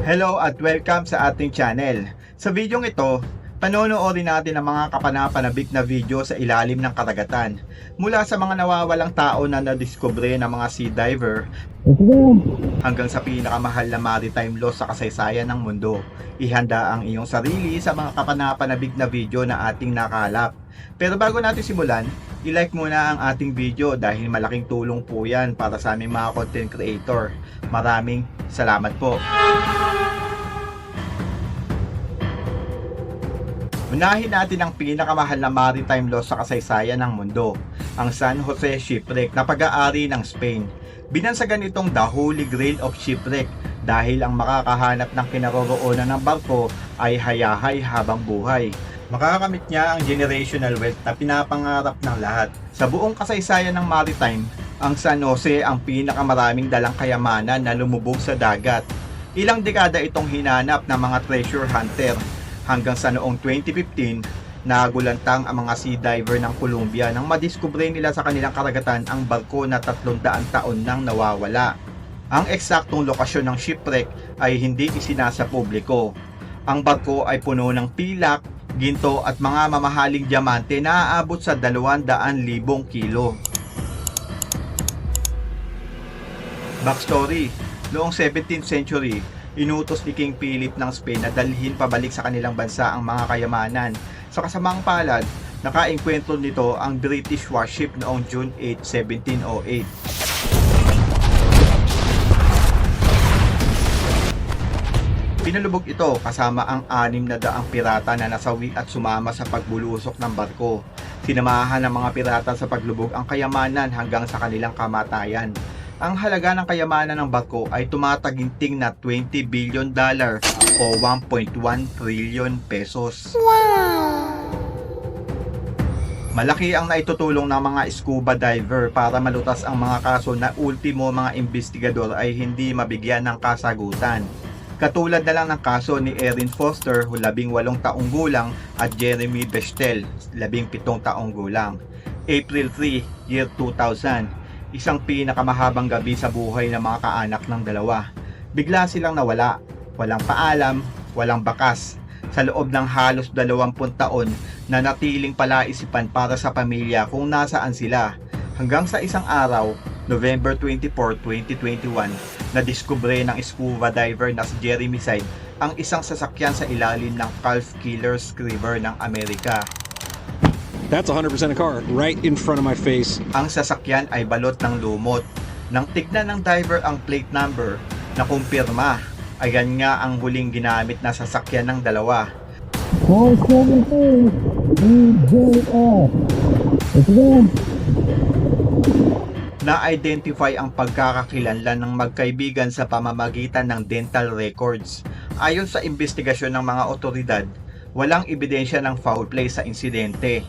Hello at welcome sa ating channel. Sa videong ito, panonoodin natin ang mga kapanapanabik na video sa ilalim ng karagatan. Mula sa mga nawawalang tao na nadiskubre ng mga sea diver hanggang sa pinakamahal na maritime law sa kasaysayan ng mundo. Ihanda ang iyong sarili sa mga kapanapanabik na video na ating nakalap. Pero bago natin simulan, i-like muna ang ating video dahil malaking tulong po yan para sa aming mga content creator. Maraming salamat po. Unahin natin ang pinakamahal na maritime law sa kasaysayan ng mundo, ang San Jose Shipwreck na pag-aari ng Spain. Binansagan itong the Holy Grail of Shipwreck dahil ang makakahanap ng kinaroroonan ng barko ay hayahay habang buhay. Makakamit niya ang generational wealth na pinapangarap ng lahat. Sa buong kasaysayan ng maritime, ang San Jose ang pinakamaraming dalang kayamanan na lumubog sa dagat. Ilang dekada itong hinanap ng mga treasure hunter hanggang sa noong 2015 nagulantang ang mga sea diver ng Colombia nang madiskubre nila sa kanilang karagatan ang barko na 300 taon nang nawawala. Ang eksaktong lokasyon ng shipwreck ay hindi isinasa publiko. Ang barko ay puno ng pilak, ginto at mga mamahaling diamante na aabot sa 200,000 kilo. Backstory, noong 17th century, inutos ni King Philip ng Spain na dalhin pabalik sa kanilang bansa ang mga kayamanan. Sa kasamang palad, nakaengkwentro nito ang British warship noong June 8, 1708. Pinalubog ito kasama ang anim na daang pirata na nasawi at sumama sa pagbulusok ng barko. Sinamahan ng mga pirata sa paglubog ang kayamanan hanggang sa kanilang kamatayan. Ang halaga ng kayamanan ng barko ay tumataginting na 20 billion dollar o 1.1 trillion pesos. Malaki ang naitutulong ng mga scuba diver para malutas ang mga kaso na ultimo mga investigador ay hindi mabigyan ng kasagutan. Katulad na lang ng kaso ni Erin Foster, 18 taong gulang, at Jeremy Bestel, 17 taong gulang. April 3, year 2000, isang pinakamahabang gabi sa buhay ng mga kaanak ng dalawa. Bigla silang nawala, walang paalam, walang bakas. Sa loob ng halos 20 taon na natiling palaisipan para sa pamilya kung nasaan sila. Hanggang sa isang araw, November 24, 2021, nadiskubre ng scuba diver na si Jeremy Side ang isang sasakyan sa ilalim ng Calf Killers River ng Amerika. That's 100% a car right in front of my face. Ang sasakyan ay balot ng lumot. Nang tignan ng diver ang plate number, na kumpirma, ayan nga ang huling ginamit na sasakyan ng dalawa. 470 EJF. Let's go. Na-identify ang pagkakakilanlan ng magkaibigan sa pamamagitan ng dental records. Ayon sa investigasyon ng mga otoridad, walang ebidensya ng foul play sa insidente.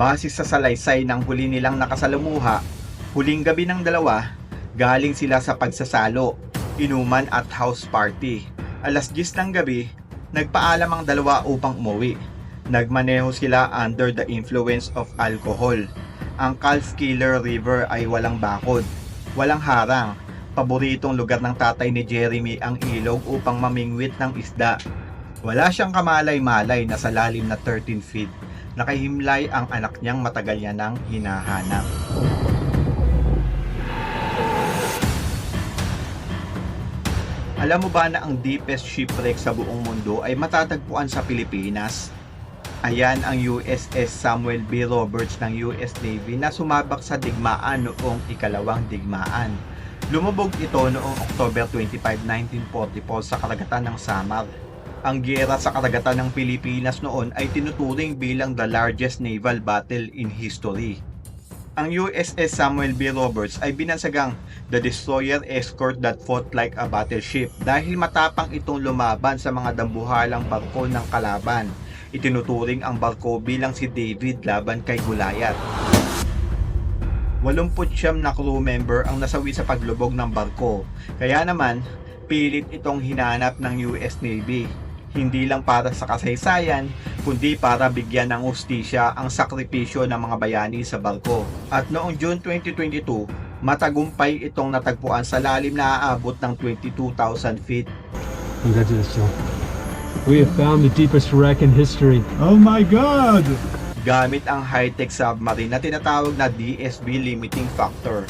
Base sa salaysay ng huli nilang nakasalumuha, huling gabi ng dalawa, galing sila sa pagsasalo, inuman at house party. Alas 10 ng gabi, nagpaalam ang dalawa upang umuwi. Nagmaneho sila under the influence of alcohol ang Calf Killer River ay walang bakod, walang harang. Paboritong lugar ng tatay ni Jeremy ang ilog upang mamingwit ng isda. Wala siyang kamalay-malay na sa lalim na 13 feet. Nakahimlay ang anak niyang matagal niya nang hinahanap. Alam mo ba na ang deepest shipwreck sa buong mundo ay matatagpuan sa Pilipinas? Ayan ang USS Samuel B. Roberts ng US Navy na sumabak sa digmaan noong ikalawang digmaan. Lumubog ito noong October 25, 1944 sa karagatan ng Samar. Ang giyera sa karagatan ng Pilipinas noon ay tinuturing bilang the largest naval battle in history. Ang USS Samuel B. Roberts ay binansagang the destroyer escort that fought like a battleship dahil matapang itong lumaban sa mga dambuhalang barko ng kalaban itinuturing ang barko bilang si David laban kay Gulayat. 89 na crew member ang nasawi sa paglubog ng barko. Kaya naman, pilit itong hinanap ng US Navy. Hindi lang para sa kasaysayan, kundi para bigyan ng ustisya ang sakripisyo ng mga bayani sa barko. At noong June 2022, matagumpay itong natagpuan sa lalim na aabot ng 22,000 feet. Congratulations. We have found the deepest wreck in history. Oh my god! gamit ang high-tech submarine na tinatawag na DSB limiting factor.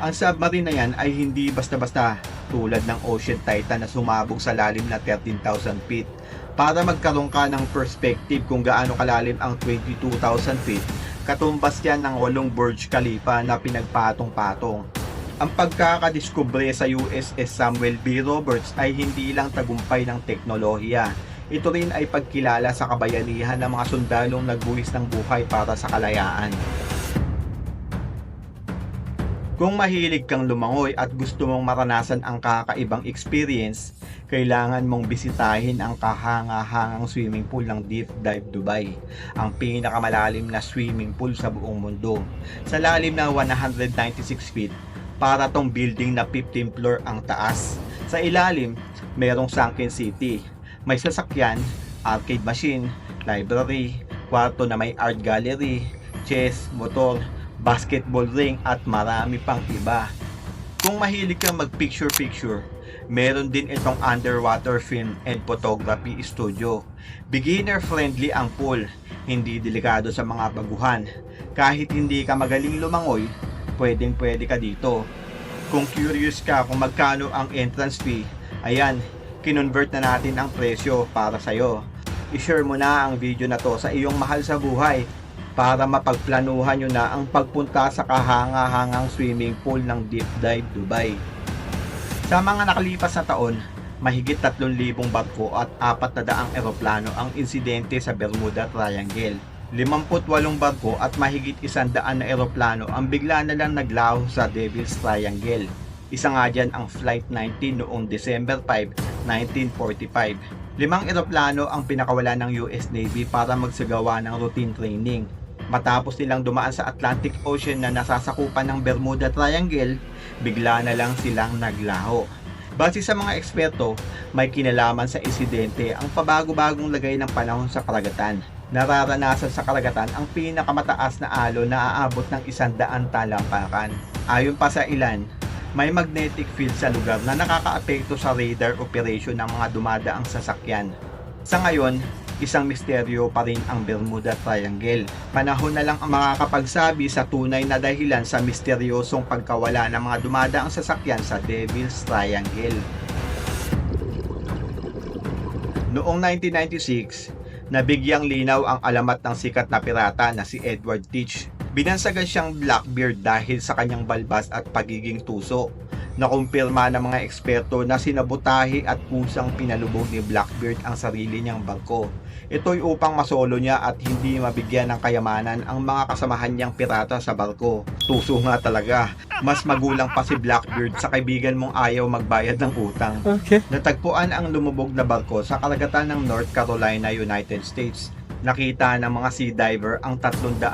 Ang submarine na yan ay hindi basta-basta tulad ng Ocean Titan na sumabog sa lalim na 13,000 feet. Para magkaroon ka ng perspective kung gaano kalalim ang 22,000 feet, katumbas yan ng walong Burj Khalifa na pinagpatong-patong. Ang pagkakadiskubre sa USS Samuel B. Roberts ay hindi lang tagumpay ng teknolohiya, ito rin ay pagkilala sa kabayanihan ng mga sundalong nagbuwis ng buhay para sa kalayaan. Kung mahilig kang lumangoy at gusto mong maranasan ang kakaibang experience, kailangan mong bisitahin ang kahanga-hangang swimming pool ng Deep Dive Dubai, ang pinakamalalim na swimming pool sa buong mundo. Sa lalim ng 196 feet, para tong building na 15 floor ang taas. Sa ilalim, merong sunken city, may sasakyan, arcade machine, library, kwarto na may art gallery, chess, motor, basketball ring at marami pang iba. Kung mahilig kang mag-picture-picture, meron din itong underwater film and photography studio. Beginner friendly ang pool, hindi delikado sa mga baguhan. Kahit hindi ka magaling lumangoy, pwedeng pwede ka dito. Kung curious ka kung magkano ang entrance fee, ayan, kinonvert na natin ang presyo para sa'yo. I-share mo na ang video na to sa iyong mahal sa buhay para mapagplanuhan nyo na ang pagpunta sa kahanga-hangang swimming pool ng Deep Dive Dubai. Sa mga nakalipas na taon, mahigit 3,000 barko at 400 eroplano ang insidente sa Bermuda Triangle. 58 barko at mahigit 100 na eroplano ang bigla na lang naglaho sa Devil's Triangle. Isa nga dyan ang Flight 19 noong December 5, 1945. Limang eroplano ang pinakawala ng US Navy para magsagawa ng routine training. Matapos nilang dumaan sa Atlantic Ocean na nasasakupan ng Bermuda Triangle, bigla na lang silang naglaho. Base sa mga eksperto, may kinalaman sa insidente ang pabago-bagong lagay ng panahon sa karagatan. Nararanasan sa karagatan ang pinakamataas na alon na aabot ng isandaan talampakan. Ayon pa sa ilan, may magnetic field sa lugar na nakakaapekto sa radar operation ng mga dumadaang sasakyan. Sa ngayon, isang misteryo pa rin ang Bermuda Triangle. Panahon na lang ang makakapagsabi sa tunay na dahilan sa misteryosong pagkawala ng mga dumadaang sasakyan sa Devil's Triangle. Noong 1996, nabigyang linaw ang alamat ng sikat na pirata na si Edward Teach. Binansagan siyang Blackbeard dahil sa kanyang balbas at pagiging tuso. Nakumpirma ng mga eksperto na sinabotahe at kusang pinalubog ni Blackbeard ang sarili niyang bangko. Ito'y upang masolo niya at hindi mabigyan ng kayamanan ang mga kasamahan niyang pirata sa barko. Tuso nga talaga. Mas magulang pa si Blackbeard sa kaibigan mong ayaw magbayad ng utang. Okay. Natagpuan ang lumubog na barko sa karagatan ng North Carolina, United States. Nakita ng mga sea diver ang 300,000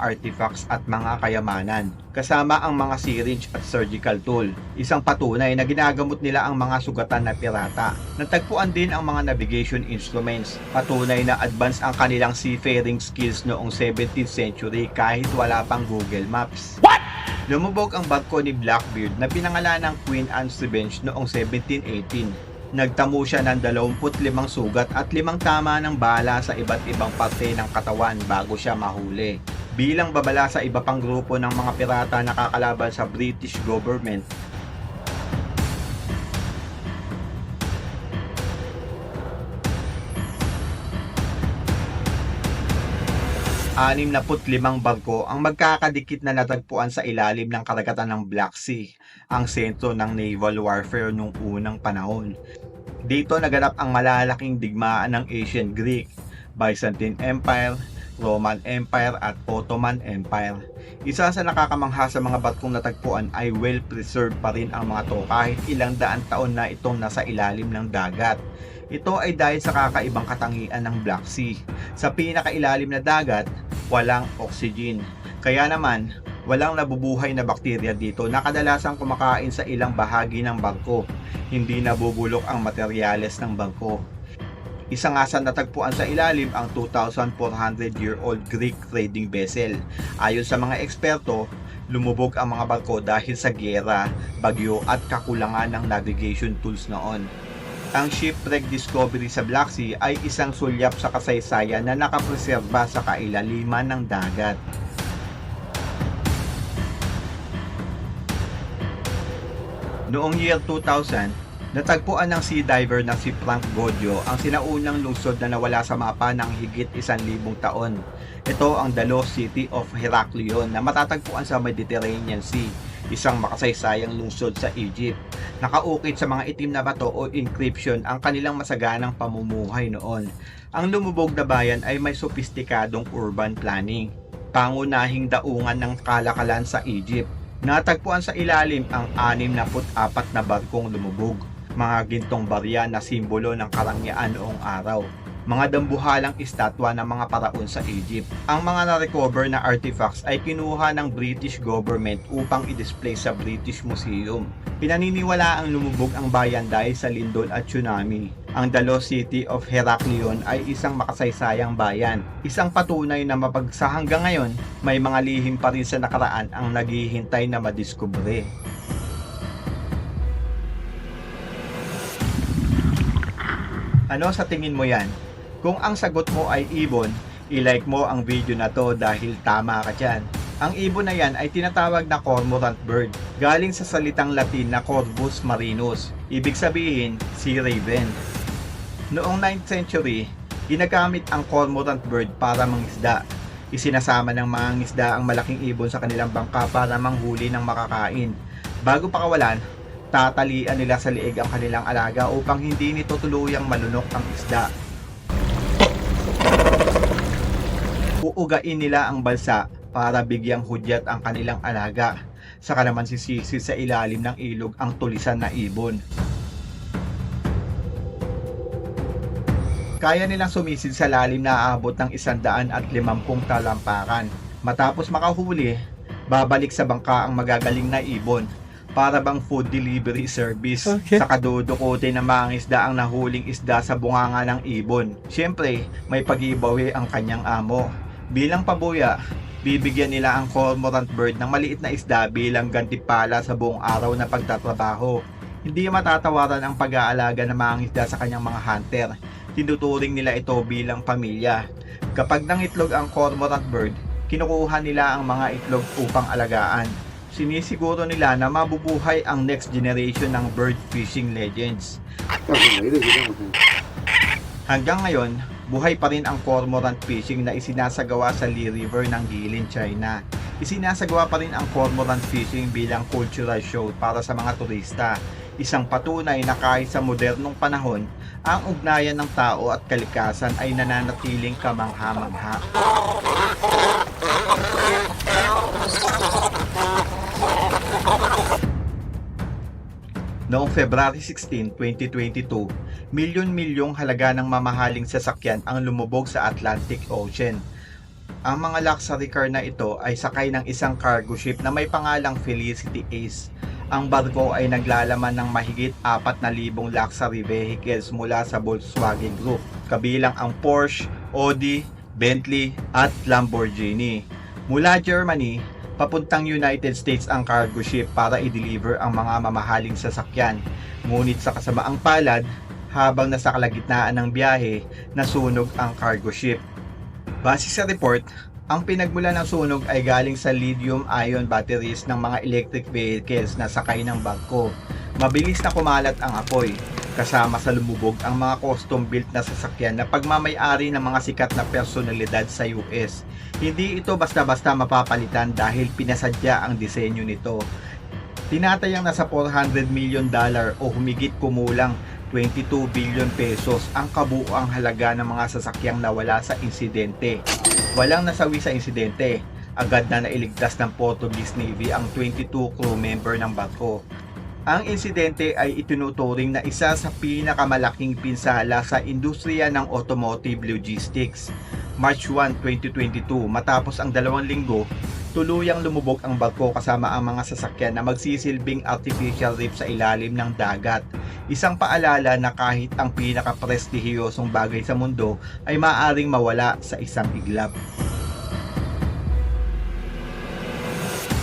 artifacts at mga kayamanan, kasama ang mga syringe at surgical tool. Isang patunay na ginagamot nila ang mga sugatan na pirata. Natagpuan din ang mga navigation instruments, patunay na advance ang kanilang seafaring skills noong 17th century kahit wala pang Google Maps. Lumubog ang barko ni Blackbeard na pinangalan ng Queen Anne's Revenge noong 1718. Nagtamo siya ng 25 sugat at limang tama ng bala sa iba't ibang parte ng katawan bago siya mahuli. Bilang babala sa iba pang grupo ng mga pirata na kakalaban sa British government, anim na limang barko ang magkakadikit na natagpuan sa ilalim ng karagatan ng Black Sea, ang sentro ng naval warfare noong unang panahon. Dito naganap ang malalaking digmaan ng Ancient Greek, Byzantine Empire, Roman Empire at Ottoman Empire. Isa sa nakakamangha sa mga barkong natagpuan ay well preserved pa rin ang mga to kahit ilang daan taon na itong nasa ilalim ng dagat. Ito ay dahil sa kakaibang katangian ng Black Sea. Sa pinakailalim na dagat, walang oxygen. Kaya naman, walang nabubuhay na bakterya dito na kadalasang kumakain sa ilang bahagi ng bangko. Hindi nabubulok ang materyales ng bangko. Isa nga sa natagpuan sa ilalim ang 2,400-year-old Greek trading vessel. Ayon sa mga eksperto, lumubog ang mga barko dahil sa gyera, bagyo at kakulangan ng navigation tools noon. Ang shipwreck discovery sa Black Sea ay isang sulyap sa kasaysayan na nakapreserba sa kailaliman ng dagat. Noong year 2000, natagpuan ng sea diver na si Frank Godio ang sinaunang lungsod na nawala sa mapa ng higit isang libong taon. Ito ang The Lost City of Heraklion na matatagpuan sa Mediterranean Sea, isang makasaysayang lungsod sa Egypt. Nakaukit sa mga itim na bato o encryption ang kanilang masaganang pamumuhay noon. Ang lumubog na bayan ay may sopistikadong urban planning, pangunahing daungan ng kalakalan sa Egypt. Natagpuan sa ilalim ang 64 na barkong lumubog, mga gintong barya na simbolo ng karangyaan noong araw mga dambuhalang estatwa ng mga paraon sa Egypt. Ang mga na-recover na artifacts ay kinuha ng British government upang i-display sa British Museum. Pinaniniwala ang lumubog ang bayan dahil sa lindol at tsunami. Ang Dalo City of Heraklion ay isang makasaysayang bayan. Isang patunay na mapagsa hanggang ngayon, may mga lihim pa rin sa nakaraan ang naghihintay na madiskubre. Ano sa tingin mo yan? Kung ang sagot mo ay ibon, i-like mo ang video na to dahil tama ka dyan. Ang ibon na yan ay tinatawag na cormorant bird, galing sa salitang Latin na Corvus marinus, ibig sabihin sea raven. Noong 9th century, ginagamit ang cormorant bird para mangisda. Isinasama ng mga ngisda ang malaking ibon sa kanilang bangka para manghuli ng makakain. Bago pakawalan, tatalian nila sa liig ang kanilang alaga upang hindi nito tuluyang malunok ang isda. Uugain nila ang balsa para bigyang hudyat ang kanilang alaga. Saka naman sisisi sa ilalim ng ilog ang tulisan na ibon. Kaya nilang sumisid sa lalim na aabot ng isandaan at limampung talampakan. Matapos makahuli, babalik sa bangka ang magagaling na ibon para bang food delivery service Okay. sa kadudukote ng mga isda ang nahuling isda sa bunganga ng ibon. Siyempre, may pag-ibawi ang kanyang amo. Bilang pabuya, bibigyan nila ang cormorant bird ng maliit na isda bilang gantipala sa buong araw na pagtatrabaho. Hindi matatawaran ang pag-aalaga ng mga isda sa kanyang mga hunter. Tinuturing nila ito bilang pamilya. Kapag nangitlog ang cormorant bird, kinukuha nila ang mga itlog upang alagaan. Sinisiguro nila na mabubuhay ang next generation ng bird fishing legends. Hanggang ngayon, buhay pa rin ang cormorant fishing na isinasagawa sa Lee River ng Guilin, China. Isinasagawa pa rin ang cormorant fishing bilang cultural show para sa mga turista. Isang patunay na kahit sa modernong panahon, ang ugnayan ng tao at kalikasan ay nananatiling kamangha-mangha. Noong February 16, 2022, milyon-milyong halaga ng mamahaling sasakyan ang lumubog sa Atlantic Ocean. Ang mga luxury car na ito ay sakay ng isang cargo ship na may pangalang Felicity Ace. Ang barko ay naglalaman ng mahigit 4,000 luxury vehicles mula sa Volkswagen Group, kabilang ang Porsche, Audi, Bentley at Lamborghini. Mula Germany, papuntang United States ang cargo ship para i-deliver ang mga mamahaling sasakyan. Ngunit sa kasamaang palad, habang nasa kalagitnaan ng biyahe, nasunog ang cargo ship. Base sa report, ang pinagmula ng sunog ay galing sa lithium-ion batteries ng mga electric vehicles na sakay ng barko. Mabilis na kumalat ang apoy, kasama sa lumubog ang mga custom-built na sasakyan na pagmamayari ng mga sikat na personalidad sa US. Hindi ito basta-basta mapapalitan dahil pinasadya ang disenyo nito. Tinatayang nasa 400 million dollar o humigit kumulang 22 billion pesos ang kabuuang halaga ng mga sasakyang nawala sa insidente. Walang nasawi sa insidente. Agad na nailigtas ng Portuguese Navy ang 22 crew member ng barko. Ang insidente ay itinuturing na isa sa pinakamalaking pinsala sa industriya ng automotive logistics. March 1, 2022, matapos ang dalawang linggo, tuluyang lumubog ang barko kasama ang mga sasakyan na magsisilbing artificial reef sa ilalim ng dagat. Isang paalala na kahit ang pinaka-prestihiyosong bagay sa mundo ay maaaring mawala sa isang iglap.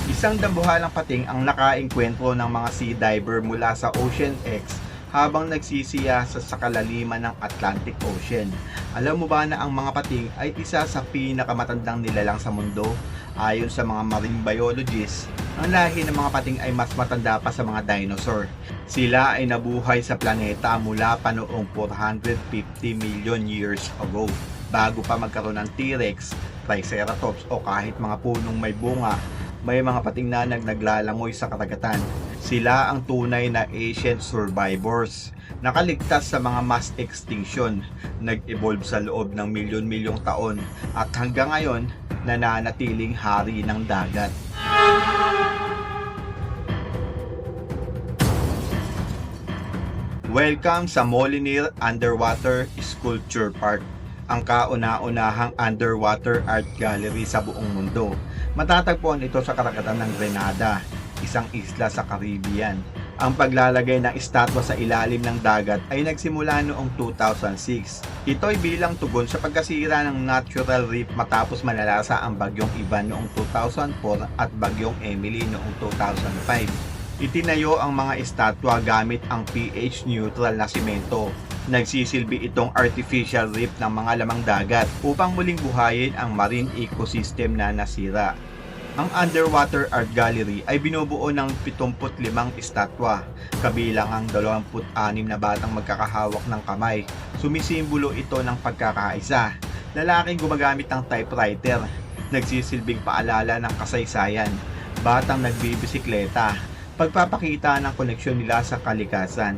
Isang dambuhalang pating ang nakaengkwentro ng mga sea diver mula sa Ocean X habang nagsisiyasa sa kalaliman ng Atlantic Ocean. Alam mo ba na ang mga pating ay isa sa pinakamatandang nilalang sa mundo? Ayon sa mga marine biologists, ang lahi ng mga pating ay mas matanda pa sa mga dinosaur. Sila ay nabuhay sa planeta mula pa noong 450 million years ago bago pa magkaroon ng T-Rex, Triceratops o kahit mga punong may bunga, may mga pating na naglalangoy sa karagatan. Sila ang tunay na ancient survivors. Nakaligtas sa mga mass extinction, nag-evolve sa loob ng milyon-milyong taon at hanggang ngayon nananatiling hari ng dagat. Welcome sa Molinir Underwater Sculpture Park, ang kauna-unahang underwater art gallery sa buong mundo. Matatagpuan ito sa karagatan ng Grenada, isang isla sa Caribbean. Ang paglalagay ng estatwa sa ilalim ng dagat ay nagsimula noong 2006. Ito ay bilang tugon sa pagkasira ng natural reef matapos manalasa ang bagyong Ivan noong 2004 at bagyong Emily noong 2005. Itinayo ang mga estatwa gamit ang pH neutral na simento. Nagsisilbi itong artificial reef ng mga lamang dagat upang muling buhayin ang marine ecosystem na nasira. Ang underwater art gallery ay binubuo ng 75 estatwa, kabilang ang 26 na batang magkakahawak ng kamay. Sumisimbolo ito ng pagkakaisa. Lalaking gumagamit ng typewriter, nagsisilbing paalala ng kasaysayan. Batang nagbibisikleta, pagpapakita ng koneksyon nila sa kalikasan.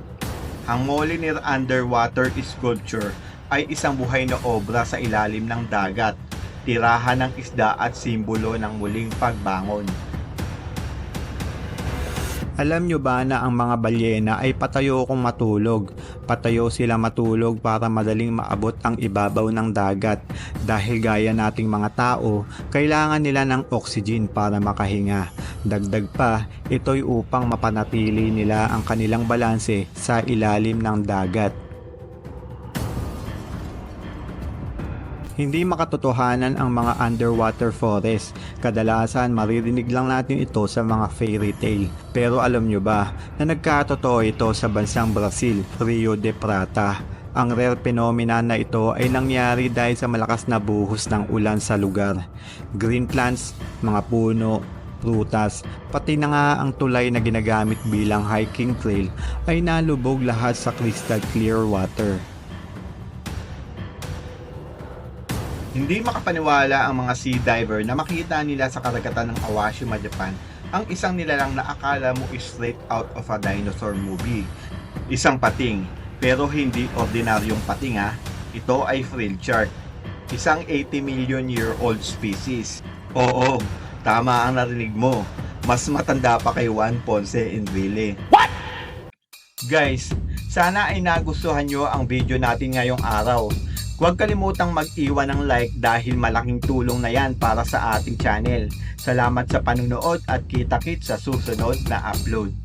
Ang Molinir Underwater Sculpture ay isang buhay na obra sa ilalim ng dagat, tirahan ng isda at simbolo ng muling pagbangon. Alam nyo ba na ang mga balyena ay patayo kung matulog? Patayo sila matulog para madaling maabot ang ibabaw ng dagat. Dahil gaya nating mga tao, kailangan nila ng oxygen para makahinga. Dagdag pa, ito'y upang mapanatili nila ang kanilang balanse sa ilalim ng dagat. Hindi makatotohanan ang mga underwater forest. Kadalasan maririnig lang natin ito sa mga fairy tale. Pero alam nyo ba na nagkatotoo ito sa bansang Brazil, Rio de Prata. Ang rare phenomena na ito ay nangyari dahil sa malakas na buhos ng ulan sa lugar. Green plants, mga puno, prutas, pati na nga ang tulay na ginagamit bilang hiking trail ay nalubog lahat sa crystal clear water. Hindi makapaniwala ang mga sea diver na makita nila sa karagatan ng Awashima, Japan ang isang nilalang na akala mo is straight out of a dinosaur movie. Isang pating, pero hindi ordinaryong pating ha. Ito ay frill shark. Isang 80 million year old species. Oo, tama ang narinig mo. Mas matanda pa kay Juan Ponce Enrile. What? Guys, sana ay nagustuhan nyo ang video natin ngayong araw. Huwag kalimutang mag-iwan ng like dahil malaking tulong na yan para sa ating channel. Salamat sa panunood at kita-kit sa susunod na upload.